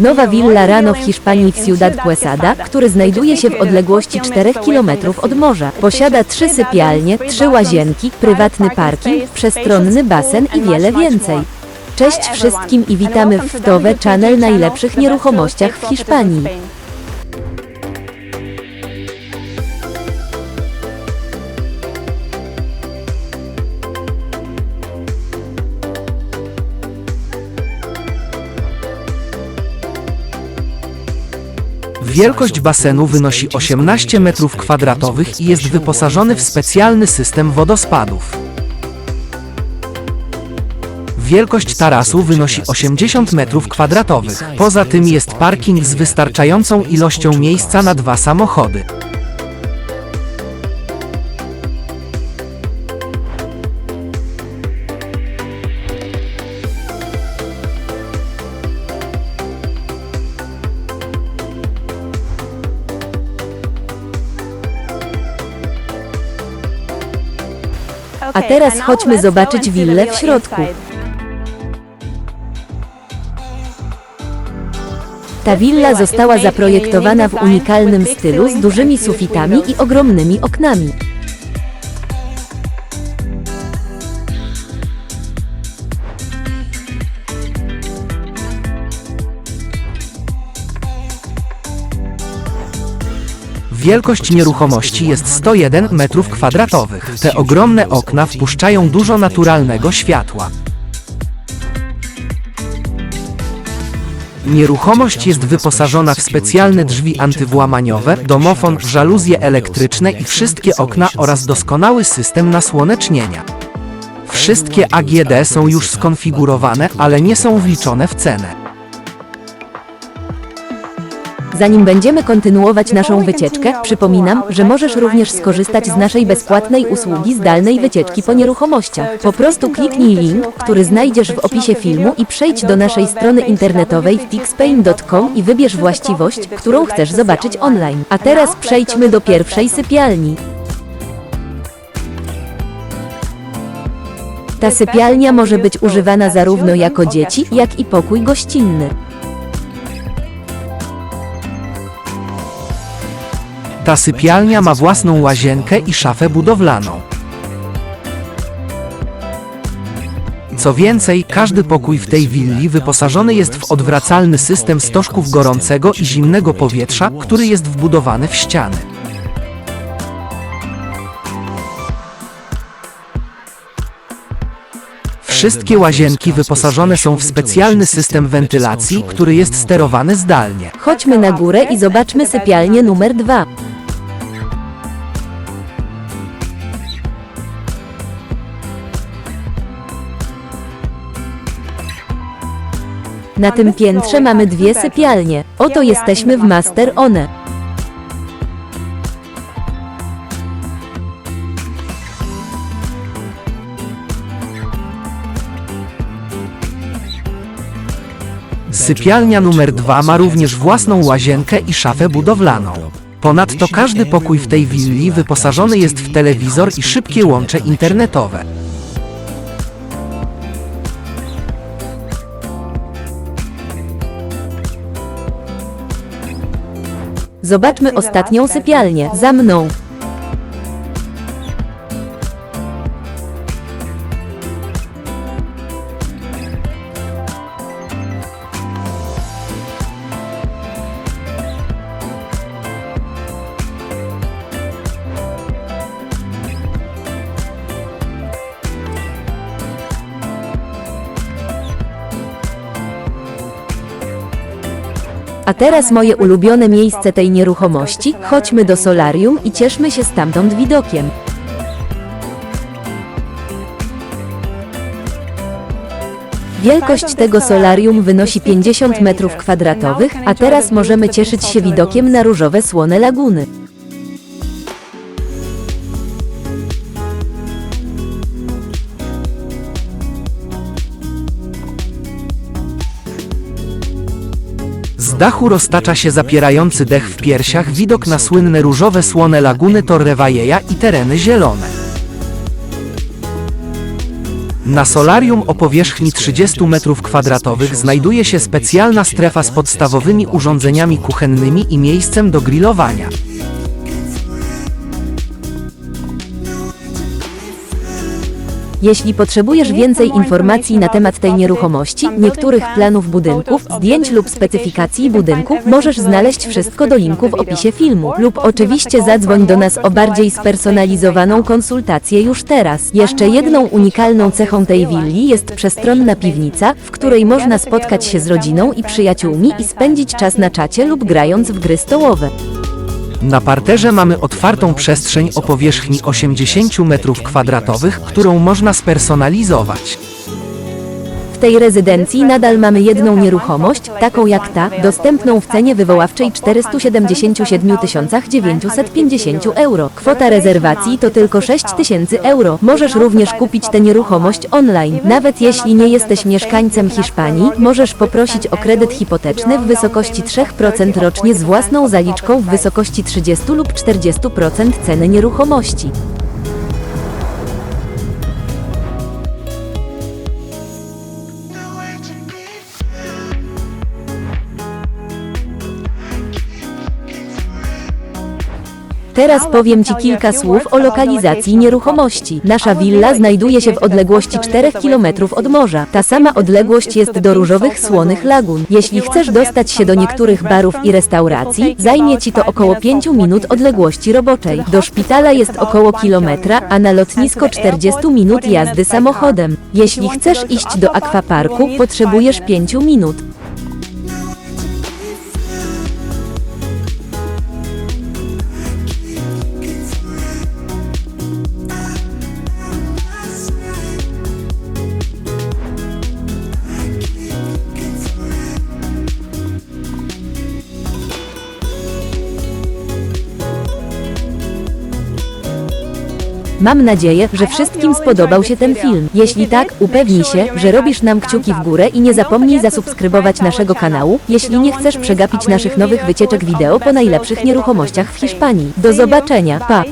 Nowa willa Rano w Hiszpanii w Ciudad Quesada, który znajduje się w odległości 4 km od morza. Posiada trzy sypialnie, trzy łazienki, prywatny parking, przestronny basen i wiele więcej. Cześć wszystkim i witamy w Wtowe Channel najlepszych nieruchomościach w Hiszpanii. Wielkość basenu wynosi 18 m2 i jest wyposażony w specjalny system wodospadów. Wielkość tarasu wynosi 80 m2. Poza tym jest parking z wystarczającą ilością miejsca na dwa samochody. A teraz chodźmy zobaczyć willę w środku. Ta willa została zaprojektowana w unikalnym stylu z dużymi sufitami i ogromnymi oknami. Wielkość nieruchomości jest 101 m2. Te ogromne okna wpuszczają dużo naturalnego światła. Nieruchomość jest wyposażona w specjalne drzwi antywłamaniowe, domofon, żaluzje elektryczne i wszystkie okna oraz doskonały system nasłonecznienia. Wszystkie AGD są już skonfigurowane, ale nie są wliczone w cenę. Zanim będziemy kontynuować naszą wycieczkę, przypominam, że możesz również skorzystać z naszej bezpłatnej usługi zdalnej wycieczki po nieruchomościach. Po prostu kliknij link, który znajdziesz w opisie filmu i przejdź do naszej strony internetowej fixpain.com i wybierz właściwość, którą chcesz zobaczyć online. A teraz przejdźmy do pierwszej sypialni. Ta sypialnia może być używana zarówno jako dzieci, jak i pokój gościnny. Ta sypialnia ma własną łazienkę i szafę budowlaną. Co więcej, każdy pokój w tej willi wyposażony jest w odwracalny system stożków gorącego i zimnego powietrza, który jest wbudowany w ściany. Wszystkie łazienki wyposażone są w specjalny system wentylacji, który jest sterowany zdalnie. Chodźmy na górę i zobaczmy sypialnię numer 2. Na tym piętrze mamy dwie sypialnie. Oto jesteśmy w Master One. Sypialnia numer 2 ma również własną łazienkę i szafę budowlaną. Ponadto każdy pokój w tej willi wyposażony jest w telewizor i szybkie łącze internetowe. Zobaczmy ostatnią sypialnię. Za mną. A teraz moje ulubione miejsce tej nieruchomości. Chodźmy do solarium i cieszmy się stamtąd widokiem. Wielkość tego solarium wynosi 50 m2, a teraz możemy cieszyć się widokiem na różowe słone laguny. Dachu roztacza się zapierający dech w piersiach widok na słynne różowe słone laguny Torrevalleja i tereny zielone. Na solarium o powierzchni 30 m2 znajduje się specjalna strefa z podstawowymi urządzeniami kuchennymi i miejscem do grillowania. Jeśli potrzebujesz więcej informacji na temat tej nieruchomości, niektórych planów budynków, zdjęć lub specyfikacji budynku, możesz znaleźć wszystko do linku w opisie filmu. Lub oczywiście zadzwoń do nas o bardziej spersonalizowaną konsultację już teraz. Jeszcze jedną unikalną cechą tej willi jest przestronna piwnica, w której można spotkać się z rodziną i przyjaciółmi i spędzić czas na czacie lub grając w gry stołowe. Na parterze mamy otwartą przestrzeń o powierzchni 80 m2, którą można spersonalizować. Tej rezydencji nadal mamy jedną nieruchomość, taką jak ta, dostępną w cenie wywoławczej 477 950 euro. Kwota rezerwacji to tylko 6 tysięcy euro. Możesz również kupić tę nieruchomość online. Nawet jeśli nie jesteś mieszkańcem Hiszpanii, możesz poprosić o kredyt hipoteczny w wysokości 3% rocznie z własną zaliczką w wysokości 30 lub 40% ceny nieruchomości. Teraz powiem Ci kilka słów o lokalizacji nieruchomości. Nasza willa znajduje się w odległości 4 km od morza. Ta sama odległość jest do różowych słonych lagun. Jeśli chcesz dostać się do niektórych barów i restauracji, zajmie Ci to około 5 minut odległości roboczej. Do szpitala jest około kilometra, a na lotnisko 40 minut jazdy samochodem. Jeśli chcesz iść do akwaparku, potrzebujesz 5 minut. Mam nadzieję, że wszystkim spodobał się ten film. Jeśli tak, upewnij się, że robisz nam kciuki w górę i nie zapomnij zasubskrybować naszego kanału, jeśli nie chcesz przegapić naszych nowych wycieczek wideo po najlepszych nieruchomościach w Hiszpanii. Do zobaczenia, pa!